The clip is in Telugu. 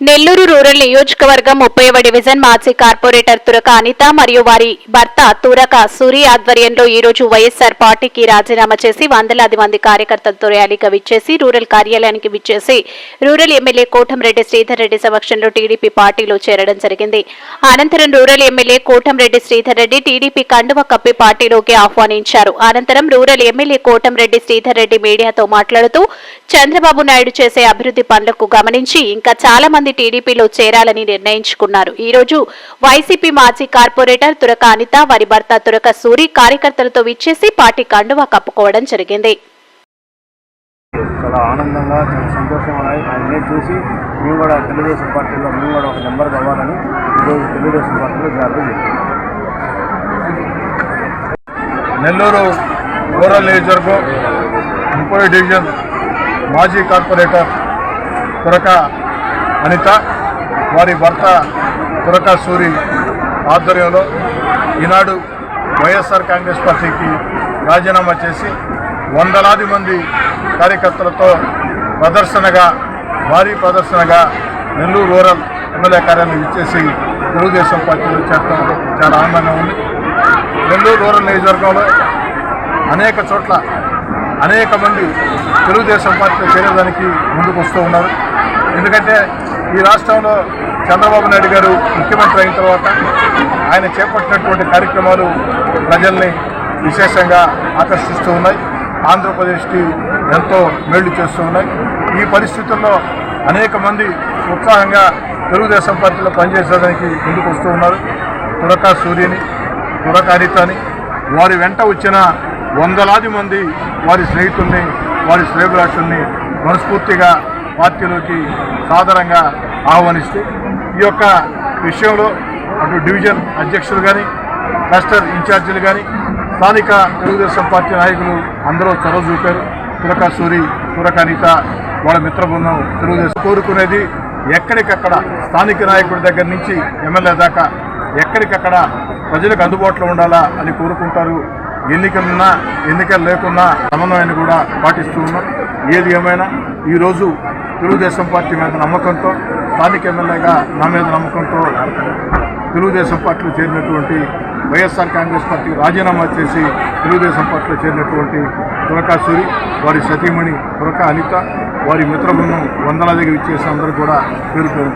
నెల్లూరు రూరల్ నియోజకవర్గం ముప్పైవ డివిజన్ మాజీ కార్పొరేటర్ తురక అనిత మరియు వారి భర్త తురక సూరి ఆధ్వర్యంలో ఈ రోజు వైఎస్సార్ పార్టీకి రాజీనామా చేసి వందలాది మంది కార్యకర్తలతో ర్యాలీగా విచ్చేసి రూరల్ కార్యాలయానికి విచ్చేసి రూరల్ ఎమ్మెల్యే కోటంరెడ్డి శ్రీధర్ రెడ్డి సమక్షంలో టీడీపీ పార్టీలో చేరడం జరిగింది. అనంతరం rural MLA Kotamreddy Sridhar Reddy TDP కండువ కప్పి పార్టీలోకి ఆహ్వానించారు. అనంతరం రూరల్ ఎమ్మెల్యే కోటంరెడ్డి శ్రీధర్ రెడ్డి మీడియాతో మాట్లాడుతూ చంద్రబాబు నాయుడు చేసే అభివృద్ధి పనులకు గమనించి ఇంకా చాలా మంది మంది టీడీపీలో చేరాలని నిర్ణయించుకున్నారు. ఈ రోజు వైసీపీ మాజీ కార్పొరేటర్ తురక అనిత వారి భర్త తురక సూరి కార్యకర్తలతో విచ్చేసి పార్టీ కండువా కప్పుకోవడం జరిగింది. చాలా ఆనందంగా చాలా సంతోషం ఉన్నాయి. ఆయన్ని చూసి మేము కూడా తెలుగుదేశం పార్టీలో మేము కూడా ఒక నెంబర్ కావాలని ఈరోజు తెలుగుదేశం పార్టీలో జాతర నెల్లూరు రూరల్ నియోజకవర్గం ముప్పై డివిజన్ మాజీ కార్పొరేటర్ తురక అనిత వారి భర్త తురకా సూరి ఆధ్వర్యంలో ఈనాడు వైఎస్ఆర్ కాంగ్రెస్ పార్టీకి రాజీనామా చేసి వందలాది మంది కార్యకర్తలతో ప్రదర్శనగా భారీ ప్రదర్శనగా నెల్లూరు రూరల్ ఎమ్మెల్యే కార్యాలయం ఇచ్చేసి తెలుగుదేశం పార్టీలో చేరడం చాలా ఆనందంగా ఉంది. నెల్లూరు రూరల్ నియోజకవర్గంలో అనేక చోట్ల అనేక మంది తెలుగుదేశం పార్టీలో చేరేదానికి ముందుకు వస్తూ ఉన్నారు. ఎందుకంటే ఈ రాష్ట్రంలో చంద్రబాబు నాయుడు గారు ముఖ్యమంత్రి అయిన తర్వాత ఆయన చేపట్టినటువంటి కార్యక్రమాలు ప్రజల్ని విశేషంగా ఆకర్షిస్తూ ఉన్నాయి. ఆంధ్రప్రదేశ్కి ఎంతో మేళ్ళు చేస్తూ ఉన్నాయి. ఈ పరిస్థితుల్లో అనేక మంది ఉత్సాహంగా తెలుగుదేశం పార్టీలో పనిచేసేదానికి ముందుకు వస్తూ ఉన్నారు. తురకా సూర్యని తురక అనితని వారి వెంట వచ్చిన వందలాది మంది వారి స్నేహితుల్ని వారి శ్రేభిలాషుల్ని మనస్ఫూర్తిగా పార్టీలోకి సాదరంగా ఆహ్వానిస్తూ ఈ యొక్క విషయంలో అటు డివిజన్ అధ్యక్షులు కానీ క్లస్టర్ ఇన్ఛార్జీలు కానీ స్థానిక తెలుగుదేశం పార్టీ నాయకులు అందరూ చొరవ చూపారు. తురక సూరి తురక అనిత వాళ్ళ మిత్ర బృందం తెలుగుదేశం కోరుకునేది ఎక్కడికక్కడ స్థానిక నాయకుడి దగ్గర నుంచి ఎమ్మెల్యే దాకా ఎక్కడికక్కడ ప్రజలకు అందుబాటులో ఉండాలా అని కోరుకుంటారు. ఎన్నికలున్నా ఎన్నికలు లేకున్నా సమన్వయాన్ని కూడా పాటిస్తూ ఉన్నాం. ఏది ఏమైనా ఈరోజు తెలుగుదేశం పార్టీ మీద నమ్మకంతో స్థానిక ఎమ్మెల్యేగా నా మీద నమ్మకంతో తెలుగుదేశం పార్టీలో చేరినటువంటి వైఎస్ఆర్ కాంగ్రెస్ పార్టీ రాజీనామా చేసి తెలుగుదేశం పార్టీలో చేరినటువంటి తురకాసూరి వారి సతీమణి తురక అనిత వారి మిత్రబృందం వందలా వందలాదిగా ఇచ్చేసి అందరూ కూడా పేరు పేరు